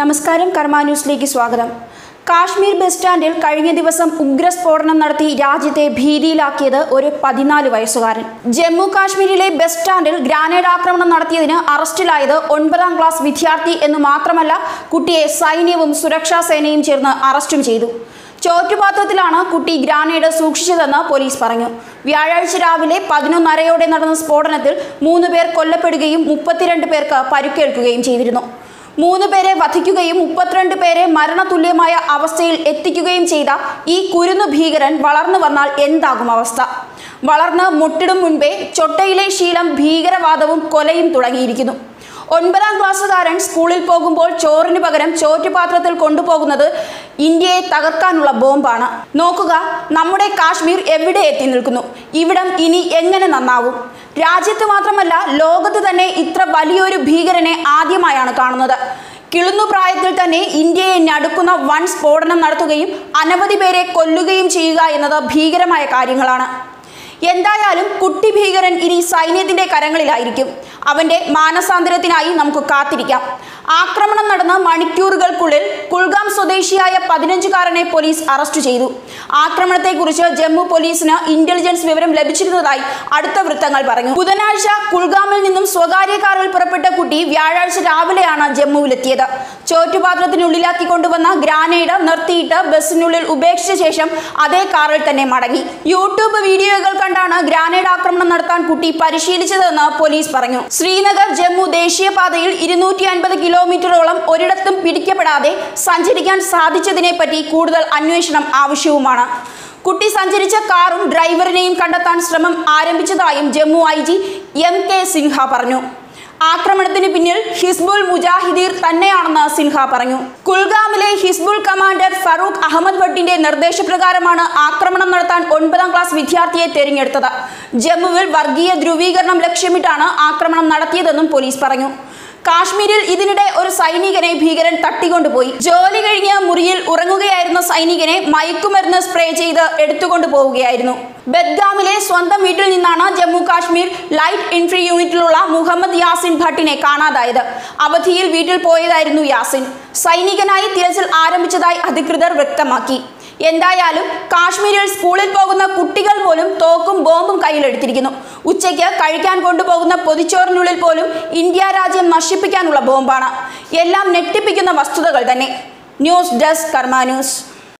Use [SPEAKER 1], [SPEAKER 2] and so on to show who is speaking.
[SPEAKER 1] നമസ്കാരം കർമ്മ ന്യൂസിലേക്ക് സ്വാഗതം. കാശ്മീർ ബസ് സ്റ്റാൻഡിൽ കഴിഞ്ഞ ദിവസം ഉഗ്രസ്ഫോടനം നടത്തി രാജ്യത്തെ ഭീതിയിലാക്കിയത് ഒരു പതിനാല് വയസ്സുകാരൻ. ജമ്മു കാശ്മീരിലെ ബസ് സ്റ്റാൻഡിൽ ഗ്രാനേഡ് ആക്രമണം നടത്തിയതിന് അറസ്റ്റിലായത് ഒൻപതാം ക്ലാസ് വിദ്യാർത്ഥി എന്ന് മാത്രമല്ല കുട്ടിയെ സൈന്യവും സുരക്ഷാ സേനയും ചേർന്ന് അറസ്റ്റും ചെയ്തു. ചോറ്റുപാത്രത്തിലാണ് കുട്ടി ഗ്രാനേഡ് സൂക്ഷിച്ചതെന്ന് പോലീസ് പറഞ്ഞു. വ്യാഴാഴ്ച രാവിലെ പതിനൊന്നരയോടെ നടന്ന സ്ഫോടനത്തിൽ മൂന്ന് പേർ കൊല്ലപ്പെടുകയും മുപ്പത്തിരണ്ട് പേർക്ക് പരുക്കേൽക്കുകയും ചെയ്തിരുന്നു. മൂന്ന് പേരെ വധിക്കുകയും മുപ്പത്തിരണ്ട് പേരെ മരണതുല്യമായ അവസ്ഥയിൽ എത്തിക്കുകയും ചെയ്ത ഈ കുരുന്നു ഭീകരൻ വളർന്നു വന്നാൽ എന്താകും അവസ്ഥ? വളർന്ന് മുട്ടിടും മുൻപേ ചൊട്ടയിലെ ശീലം ഭീകരവാദവും കൊലയും തുടങ്ങിയിരിക്കുന്നു. ഒൻപതാം ക്ലാസ്സുകാരൻ സ്കൂളിൽ പോകുമ്പോൾ ചോറിന് പകരം ചോറ്റുപാത്രത്തിൽ കൊണ്ടുപോകുന്നത് ഇന്ത്യയെ തകർക്കാനുള്ള ബോംബാണ്. നോക്കുക നമ്മുടെ കാശ്മീർ എവിടെ എത്തി നിൽക്കുന്നു? ഇവിടം ഇനി എങ്ങനെ നന്നാവും? രാജ്യത്ത് മാത്രമല്ല ലോകത്ത് തന്നെ ഇത്ര വലിയൊരു ഭീകരനെ ആദ്യമായാണ് കാണുന്നത്. കിളുന്നു പ്രായത്തിൽ തന്നെ ഇന്ത്യയെ ഞടുക്കുന്ന വൻ സ്ഫോടനം നടത്തുകയും അനവധി പേരെ കൊല്ലുകയും ചെയ്യുക എന്നത് ഭീകരമായ കാര്യങ്ങളാണ്. എന്തായാലും കുട്ടി ഭീകരൻ ഇനി സൈന്യത്തിന്റെ കരങ്ങളിലായിരിക്കും. അവന്റെ മാനസാന്തരത്തിനായി നമുക്ക് കാത്തിരിക്കാം. ആക്രമണം നടന്ന മണിക്കൂറുകൾക്കുള്ളിൽ കുൽഗാം സ്വദേശിയായ പതിനഞ്ചുകാരനെ പോലീസ് അറസ്റ്റ് ചെയ്തു. ആക്രമണത്തെക്കുറിച്ച് ജമ്മു പോലീസിന് ഇന്റലിജൻസ് വിവരം ലഭിച്ചിരുന്നതായി അടുത്ത വൃത്തങ്ങൾ പറഞ്ഞു. ബുധനാഴ്ച കുൽഗാമിൽ നിന്നും സ്വകാര്യ കാറിൽ പുറപ്പെട്ട കുട്ടി വ്യാഴാഴ്ച രാവിലെയാണ് ജമ്മുവിലെത്തിയത്. ചോറ്റുപാത്രത്തിനുള്ളിലാക്കി കൊണ്ടുവന്ന ഗ്രാനേഡ് നിർത്തിയിട്ട് ബസ്സിനുള്ളിൽ ഉപേക്ഷിച്ച ശേഷം അതേ കാറിൽ തന്നെ മടങ്ങി. യൂട്യൂബ് വീഡിയോകൾ കണ്ടാണ് ഗ്രാനേഡ് ആക്രമണം നടത്താൻ കുട്ടി പരിശീലിച്ചതെന്ന് പോലീസ് പറഞ്ഞു. ശ്രീനഗർ ജമ്മു ദേശീയപാതയിൽ ഇരുന്നൂറ്റി അൻപത് കിലോമീറ്ററോളം ഒരിടത്തും പിടിക്കപ്പെടാതെ സഞ്ചരിക്കാൻ സാധിച്ചതിനെപ്പറ്റി കൂടുതൽ അന്വേഷണം ആവശ്യവുമാണ്. കുട്ടി സഞ്ചരിച്ച കാറും ഡ്രൈവറിനെയും കണ്ടെത്താൻ ശ്രമം ആരംഭിച്ചതായും Jammu I G M K Sinha പറഞ്ഞു. ആക്രമണത്തിന് പിന്നിൽ ഹിസ്ബുൾ മുജാഹിദീർ തന്നെയാണെന്ന് സിൻഹ പറഞ്ഞു. കുൽഗാമിലെ ഹിസ്ബുൾ കമാൻഡർ ഫറൂഖ് അഹമ്മദ് ഭട്ടിന്റെ നിർദ്ദേശപ്രകാരമാണ് ആക്രമണം നടത്താൻ ഒൻപതാം ക്ലാസ് വിദ്യാർത്ഥിയെ തെരഞ്ഞെടുത്തത്. ജമ്മുവിൽ വർഗീയ ധ്രുവീകരണം ലക്ഷ്യമിട്ടാണ് ആക്രമണം നടത്തിയതെന്നും പോലീസ് പറഞ്ഞു. കാശ്മീരിൽ ഇതിനിടെ ഒരു സൈനികനെ ഭീകരൻ തട്ടിക്കൊണ്ടുപോയി. ജോലി കഴിഞ്ഞ് മുറിയിൽ ഉറങ്ങുകയായിരുന്ന സൈനികനെ മയക്കുമരുന്ന് സ്പ്രേ ചെയ്ത് എടുത്തുകൊണ്ടു പോവുകയായിരുന്നു. ബദ്ഗാമിലെ സ്വന്തം വീട്ടിൽ നിന്നാണ് ജമ്മു കാശ്മീർ ലൈറ്റ് ഇൻഫ്രി യൂണിറ്റിലുള്ള മുഹമ്മദ് യാസിൻ ഭട്ടിനെ കാണാതായത്. അവധിയിൽ വീട്ടിൽ പോയതായിരുന്നു യാസിൻ. സൈനികനായി തിരച്ചിൽ ആരംഭിച്ചതായി അധികൃതർ വ്യക്തമാക്കി. എന്തായാലും കാശ്മീരിൽ സ്കൂളിൽ പോകുന്ന കുട്ടികൾ പോലും തോക്കും ബോംബും കയ്യിലെടുത്തിരിക്കുന്നു. ഉച്ചയ്ക്ക് കഴിക്കാൻ കൊണ്ടുപോകുന്ന പൊതിച്ചോറിനുള്ളിൽ പോലും ഇന്ത്യ രാജ്യം നശിപ്പിക്കാനുള്ള ബോംബാണ്. എല്ലാം ഞെട്ടിപ്പിക്കുന്ന വസ്തുതകൾ തന്നെ. ന്യൂസ് ഡെസ്ക് കർമ്മ ന്യൂസ്